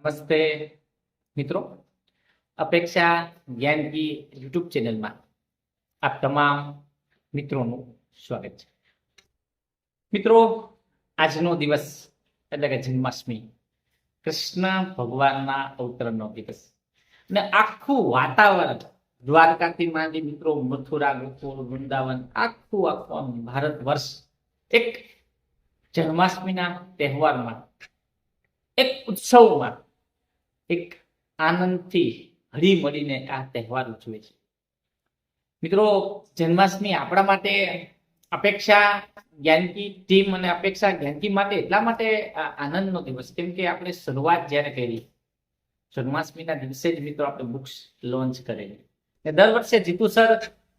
નમસ્તે મિત્રો. અપેક્ષા જ્ઞાનકી યુટ્યુબ ચેનલમાં આપ તમામ મિત્રોનું સ્વાગત છે. મિત્રો, આજનો દિવસ એટલે કે જન્માષ્ટમી કૃષ્ણ ભગવાનના અવતરણનો દિવસ. અને આખું વાતાવરણ દ્વારકાથી માંડી મિત્રો મથુરા, ગોકુળ, વૃંદાવન આખું આખું ભારત વર્ષ એક જન્માષ્ટમીના તહેવારમાં, એક ઉત્સવમાં એક આનંદથી હળી મળીને આ તહેવાર ઉજવે છે. મિત્રો, જન્માષ્ટમી આપણા માટે અપેક્ષા જ્ઞાનકી ટીમ અને અપેક્ષા જ્ઞાનકી માટે એટલા માટે આનંદનો દિવસ. કેમ કે આપણે શરૂઆત જ્યારે કરી, જન્માષ્ટમીના દિવસે જ મિત્રો આપણે બુક્સ લોન્ચ કરેલી. દર વર્ષે જીતુ સર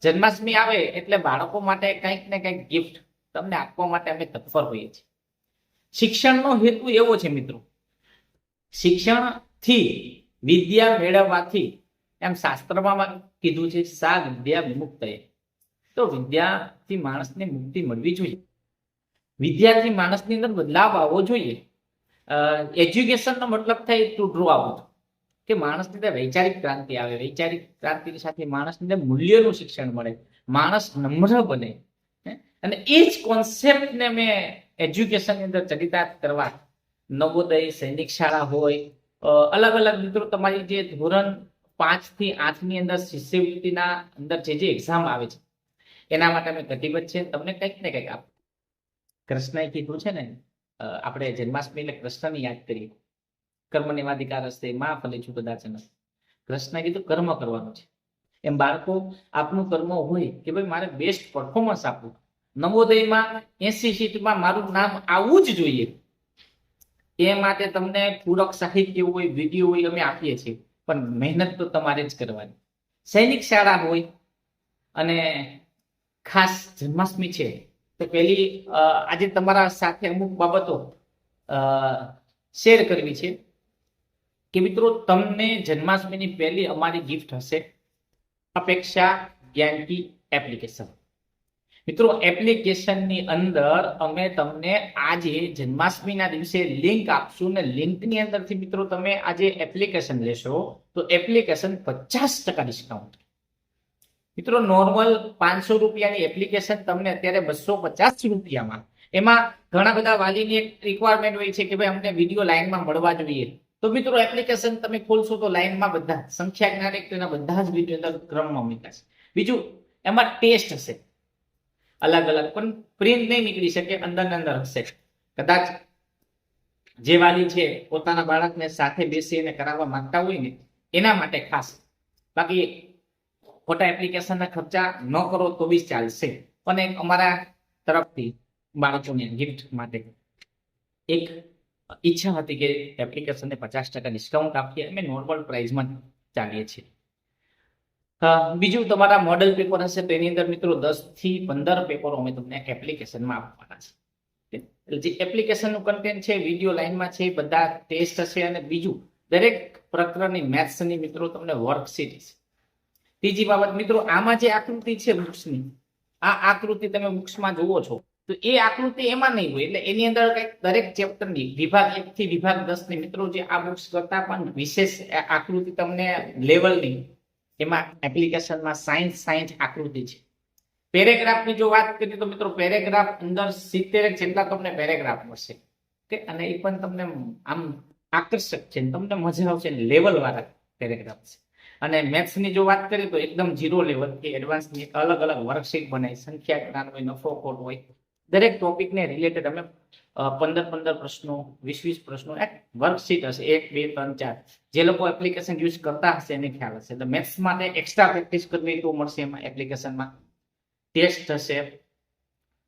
જન્માષ્ટમી આવે એટલે બાળકો માટે કંઈક ને કંઈક ગિફ્ટ તમને આપવા માટે અમે તત્પર હોઈએ છીએ. શિક્ષણનો હેતુ એવો છે મિત્રો. શિક્ષણથી વિદ્યા મેળવવાથી, એમ શાસ્ત્રમાં કીધું છે સા વિદ્યા વિમુક્ત તો વિદ્યાથી માણસને મુક્તિ મળવી જોઈએ. વિદ્યાથી માણસની અંદર બદલાવ આવવો જોઈએ. એજ્યુકેશનનો મતલબ થાય ટુ ડ્રો આઉટ કે માણસની અંદર વૈચારિક ક્રાંતિ આવે. વૈચારિક ક્રાંતિની સાથે માણસને અંદર મૂલ્યનું શિક્ષણ મળે. માણસ નમ્ર બને? અને એ જ કોન્સેપ્ટને મેં એજ્યુકેશનની અંદર ચરિતાર્થ કરવા. નવોદય સૈનિક શાળા હોય અલગ અલગ મિત્રો, તમારી જે ધોરણ પાંચથી આઠની અંદર શિષ્યવૃત્તિના અંદર જે જે એક્ઝામ આવે છે, એના માટે અમે કટિબદ્ધ છે. તમને કંઈક ને કંઈક આપ. કૃષ્ણએ કીધું છે ને આપણે જન્માષ્ટમી એટલે કૃષ્ણને યાદ કરીએ. કર્મ નિવાધિકાર હસ્તે માં છું કદાચન. કૃષ્ણએ કીધું, કર્મ કરવાનું છે. એમ બાળકો, આપનું કર્મ હોય કે ભાઈ મારે બેસ્ટ પરફોર્મન્સ આપવું. નવોદયમાં એસી સીટમાં મારું નામ આવવું જ જોઈએ. એ માટે તમને પૂરક સાહિત્ય હોય વીડિયો હોય અમે આપીએ છીએ. પણ મહેનત તો તમારે જ કરવાની. સૈનિક શાળા હોય અને ખાસ જન્માષ્ટમી છે, તો પહેલી આજે તમારા સાથે અમુક બાબતો શેર કરવી છે કે મિત્રો તમને જન્માષ્ટમીની પહેલી અમારી ગિફ્ટ હશે અપેક્ષા જ્ઞાનકી એપ્લિકેશન મિત્રો એપ્લિકેશનની અંદર અમે તમને આજે જન્માષ્ટમીના દિવસે લિંક આપશું ને લિંકની અંદરથી મિત્રો તમે આજે એપ્લિકેશન લેશો, તો એપ્લિકેશન પચાસ ટકા ડિસ્કાઉન્ટ મિત્રો નોર્મલ પાંચસો રૂપિયાની એપ્લિકેશન તમને અત્યારે બસો પચાસ રૂપિયામાં. એમાં ઘણા બધા વાલીની એક રિક્વાયરમેન્ટ હોય છે કે ભાઈ અમને વીડિયો લાઈનમાં મળવા જોઈએ. તો મિત્રો એપ્લિકેશન તમે ખોલશો તો લાઈનમાં બધા સંખ્યા જ્ઞાનિક તેના બધા જ વીડિયો અંદર ક્રમમાં મૂકાશે. બીજું, એમાં ટેસ્ટ હશે. અલગ અલગ. પણ પ્રિન્ટ નહીં નીકળી શકે, અંદર ને અંદર હશે. કદાચ જે વાલી છે, પોતાના બાળકને સાથે બેસીને કરાવવા માંગતા હોય ને, એના માટે ખાસ. બાકી ખોટા એપ્લિકેશનના ખર્ચા ન કરો તો બી ચાલશે. પણ એક અમારા તરફથી બાળકોને ગિફ્ટ માટે એક ઈચ્છા હતી કે એપ્લિકેશનને પચાસ ટકા ડિસ્કાઉન્ટ આપીએ. અમે નોર્મલ પ્રાઇઝમાં ચાલીએ છીએ. બીજું તમારા મોડલ પેપર હશે, તો એની અંદર મિત્રો દસથી પંદર પેપરો અમે તમને એપ્લિકેશનમાં આપવાના છે. જે એપ્લિકેશનનું કન્ટેન્ટ છે વીડિયો લાઇનમાં છે બધા ટેસ્ટ હશે અને બીજું દરેક પ્રકરણની મેથ્સની મિત્રો તમને વર્કશીટ છે ત્રીજી બાબત, મિત્રો, આમાં જે આકૃતિ છે બુક્સની આ આકૃતિ તમે બુક્સમાં જુઓ છો, તો એ આકૃતિ એમાં નહીં હોય, એટલે એની અંદર કંઈક દરેક ચેપ્ટરની વિભાગ એક થી વિભાગ દસની મિત્રો જે આ બુક્સ કરતા પણ વિશેષ આકૃતિ તમને લેવલની એમાં એપ્લિકેશનમાં સાયન્સ સાયન્સ આકૃતિ છે. પેરેગ્રાફની જો વાત કરીએ તો મિત્રો પેરેગ્રાફ અંદર સિત્તેર જેટલા તમને પેરેગ્રાફ મળશે. કે અને એ પણ તમને આમ આકર્ષક છે તમને મજા આવશે લેવલ વાળા પેરેગ્રાફ છે. અને મેથ્સની જો વાત કરીએ તો એકદમ ઝીરો લેવલ કે એડવાન્સની અલગ અલગ વર્કશીટ બનાવી, સંખ્યા, જ્ઞાન હોય, નફો, ખોટ હોય દરેક ટોપિકને રિલેટેડ અમે પંદર પંદર પ્રશ્નો, વીસ વીસ પ્રશ્નો, એક વર્કશીટ હશે, એક, બે, ત્રણ, ચાર. જે લોકો એપ્લિકેશન યુઝ કરતા હશે, એને ખ્યાલ હશે. એટલે મેથ્સ માટે એક્સ્ટ્રા પ્રેક્ટિસ કરવી તો મળશે એમાં એપ્લિકેશનમાં ટેસ્ટ હશે.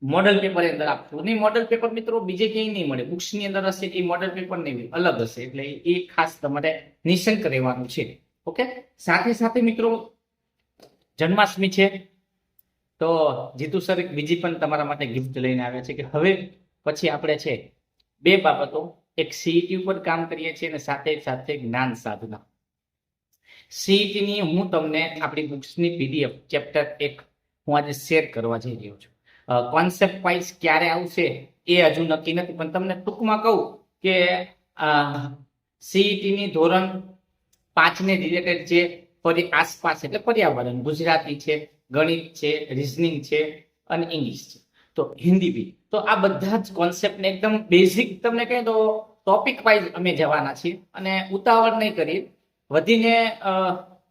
મોડલ પેપર અંદર આપવું નહીં મોડલ પેપર મિત્રો, બીજે ક્યાંય નહીં મળે. બુક્સની અંદર હશે એ મોડલ પેપર નહીં અલગ હશે. એટલે એ ખાસ તમારે નિશંક રહેવાનું છે. ઓકે સાથે સાથે મિત્રો, જન્માષ્ટમી છે. તો જીતુ સર બીજી પણ તમારા માટે ગિફ્ટ લઈને આવ્યા છે કે હવે પછી આપણે છે બે બાબતો. એક સીઈટી ઉપર કામ કરીએ છીએ અને સાથે સાથે જ્ઞાન સાધના. સીઈટીની હું તમને આપણી બુક્સની પીડીએફ ચેપ્ટર એક હું આજે શેર કરવા જઈ રહ્યો છું. કોન્સેપ્ટ વાઇઝ ક્યારે આવશે એ હજુ નક્કી નથી, પણ તમને ટૂંકમાં કહું કે સીઈટીની ની ધોરણ પાંચને રિલેટેડ જે ફરી આસપાસ, એટલે પર્યાવરણ, ગુજરાતી છે ગણિત છે રિઝનિંગ છે અને ઇંગ્લિશ છે. તો હિન્દી બી. તો આ બધા જ કોન્સેપ્ટને એકદમ બેઝિક તમને કહે તો ટોપિક વાઇઝ અમે જવાના છીએ. અને ઉતાવળ નહીં કરી વધીને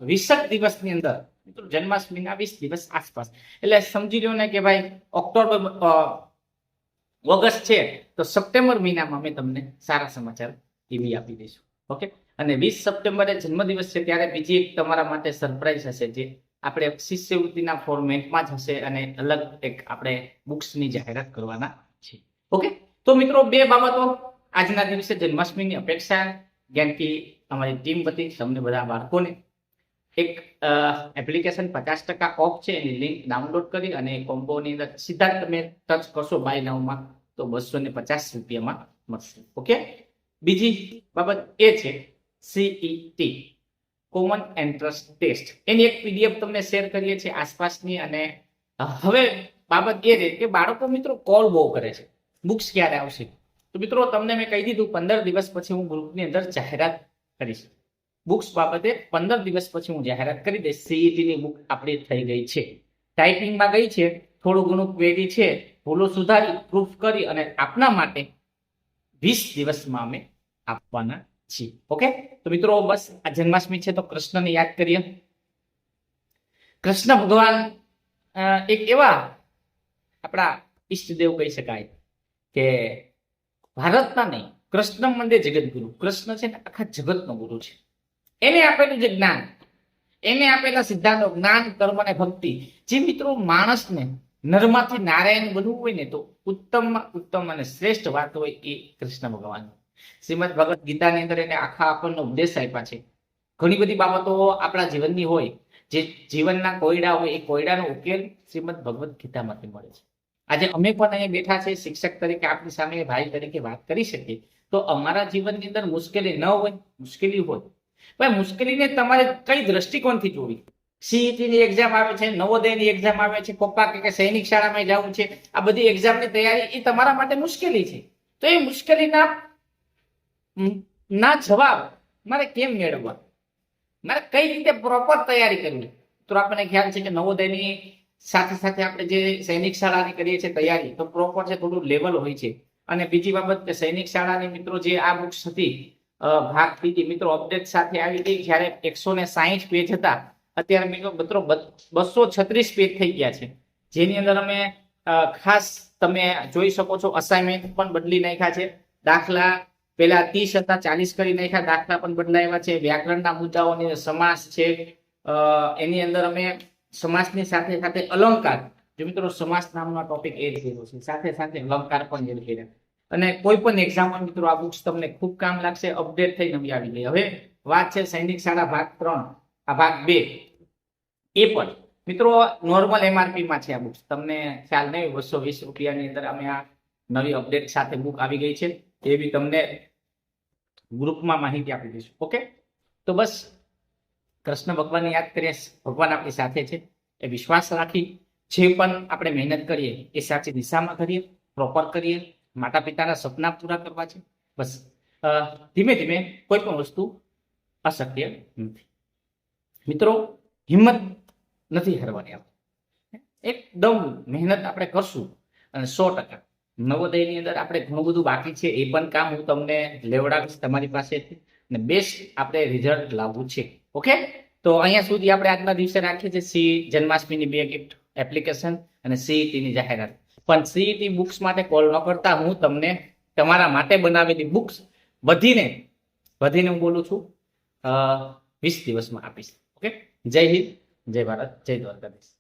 વીસક દિવસની અંદર, મિત્રો જન્માષ્ટમીના વીસ દિવસ આસપાસ. એટલે સમજી લો ને કે ભાઈ, ઓક્ટોબર ઓગસ્ટ છે, તો સપ્ટેમ્બર મહિનામાં અમે તમને સારા સમાચાર એવી આપી દઈશું. ઓકે? અને વીસ સપ્ટેમ્બરે જન્મદિવસ છે, ત્યારે બીજી એક તમારા માટે સરપ્રાઈઝ હશે જે આપણે શિષ્યવૃત્તિના ફોર્મેટમાં જ હશે અને અલગ એક આપણે બુક્સની જાહેરાત કરવાના છે ઓકે તો મિત્રો, બે બાબતો આજના દિવસે જન્માષ્ટમીની અપેક્ષા જ્ઞાનથી અમારી ટીમ વતી તમને બધા બાળકોને. એક એપ્લિકેશન પચાસ ટકા ઓફ છે, એની લિંક ડાઉનલોડ કરી અને કોમ્બોની અંદર સીધા તમે ટચ કરશો બાય નાવમાં તો બસો ને પચાસ રૂપિયામાં મળશે. ઓકે બીજી બાબત એ છે સીઈટી કોમન એન્ટ્રન્સ ટેસ્ટ એની એક પીડીએફ તમને શેર કરીએ છીએ આસપાસની અને હવે બાબત એ છે કે બાળકો મિત્રો કોલ બહુ કરે છે. બુક્સ ક્યારે આવશે? તો મિત્રો તમને મેં કહી દીધું પંદર દિવસ પછી હું ગ્રુપની અંદર જાહેરાત કરીશ. બુક્સ બાબતે પંદર દિવસ પછી હું જાહેરાત કરી દઈશ. સીઈટીની બુક આપણી થઈ ગઈ છે. ટાઈપિંગમાં ગઈ છે. થોડું ઘણું ક્વેરી છે. ભૂલો સુધારી પ્રૂફ કરી અને આપના માટે વીસ દિવસમાં અમે આપવાના છીએ ઓકે તો મિત્રો, બસ આ જન્માષ્ટમી છે, તો કૃષ્ણને યાદ કરીએ. કૃષ્ણ ભગવાન એક એવા આપણા ઈષ્ટદેવ કહી શકાય કે ભારતના નહીં, કૃષ્ણ મંદિર જગતગુરુ. કૃષ્ણ છે ને આખા જગતનો ગુરુ છે. એને આપેલું જે જ્ઞાન, એને આપેલા સિદ્ધાંતો જ્ઞાન, કર્મ અને ભક્તિ, જે મિત્રો માણસને નરમાંથી નારાયણ બનવું હોય ને તો ઉત્તમમાં ઉત્તમ અને શ્રેષ્ઠ વાત હોય એ કૃષ્ણ ભગવાન શ્રીમદ ભગવદ ગીતાની અંદર એને આખા આપણને ઉપદેશ આપ્યા છે. ઘણી બધી બાબતો આપણા જીવનની હોય, જે જીવનના કોયડા હોય, એ કોયડાનો ઉકેલ શ્રીમદ ભગવદ ગીતામાંથી મળે છે. આજે અમે પણ અહીંયા બેઠા છે, શિક્ષક તરીકે આપની સામે ભાઈ તરીકે વાત કરી શકીએ. તો અમારા જીવનની અંદર મુશ્કેલી ન હોય, મુશ્કેલી હોય. પણ મુશ્કેલીને તમારે કઈ દ્રષ્ટિકોણથી જોવી? સીઈટી ની એક્ઝામ આવે છે, નવોદયની એક્ઝામ આવે છે, પપ્પા કે સૈનિક શાળામાં જવું છે, આ બધી એક્ઝામની તૈયારી એ તમારા માટે મુશ્કેલી છે. તો એ મુશ્કેલીના ના જવાબ મારે કેમ મેળવવા? મારે કઈ રીતે પ્રોપર તૈયારી કરવી? તો આપણને ખ્યાલ છે કે નવોદયની સાથે સાથે આપણે જે સૈનિક શાળાની કરીએ છીએ તૈયારી, તો પ્રોપર છે થોડું લેવલ હોય છે. અને બીજી બાબત કે સૈનિક શાળાની મિત્રો જે આ બુક્સ હતી ભાગ બીજી મિત્રો અપડેટ સાથે આવી ગઈ, જ્યારે એકસો ને સાહીઠ પેજ હતા, અત્યારે મિત્રો મિત્રો બસો છત્રીસ પેજ થઈ ગયા છે. જેની અંદર અમે ખાસ તમે જોઈ શકો છો અસાઇનમેન્ટ પણ બદલી નાખ્યા છે. દાખલા પેલા ત્રીસ હતા, ચાલીસ કરી નાખ્યા, દાખલા પણ બદલાવ્યા છે. વ્યાકરણના મુદ્દાઓની સમાસ છે. એની અંદર અમે સમાસની સાથે સાથે અલંકાર, જો મિત્રો સમાસ નામનો ટોપિક એડ કર્યો છે. સાથે સાથે અલંકાર પણ એડ કર્યા અને કોઈ પણ એક્ઝામમાં મિત્રો આ બુક્સ તમને ખૂબ કામ લાગશે અપડેટ થઈ નવી આવી ગઈ હવે વાત છે સૈનિક શાળા ભાગ ત્રણ, આ ભાગ બે. એ પણ મિત્રો નોર્મલ એમઆરપી માં છે આ બુક્સ તમને ખ્યાલ નહીં બસો વીસ રૂપિયાની અંદર અમે આ નવી અપડેટ સાથે બુક આવી ગઈ છે. એ બી તમને ગ્રુપમાં માહિતી આપી દઈશું. ઓકે? તો બસ, કૃષ્ણ ભગવાનને યાદ કરીએ. ભગવાન આપણી સાથે છે. એ વિશ્વાસ રાખી જે પણ આપણે મહેનત કરીએ, એ સાચી દિશામાં કરીએ પ્રોપર કરીએ માતા પિતાના સપના પૂરા કરવા છે. બસ ધીમે ધીમે કોઈ પણ વસ્તુ અશક્ય નથી. મિત્રો, હિંમત નથી હારવાની આપણે. એકદમ મહેનત આપણે કરશું અને સો ટકા. નવોદયની અંદર આપણે ઘણું બધું બાકી છે, એ પણ કામ હું તમને લેવડાવીશ તમારી પાસેથી. અને બેસ્ટ આપણે રિઝલ્ટ લાવવું છે ઓકે તો અહીંયા સુધી આપણે આજના દિવસે રાખીએ છીએ સી જન્માષ્ટમીની બે ગિફ્ટ એપ્લિકેશન અને સીઈટીની ની જાહેરાત. પણ સીઈટી બુક્સ માટે કોલ ન કરતા હું તમને તમારા માટે બનાવેલી બુક્સ વધીને વધીને હું બોલું છું વીસ દિવસમાં આપીશ ઓકે જય હિન્દ, જય ભારત, જય દ્વારકાધીશ.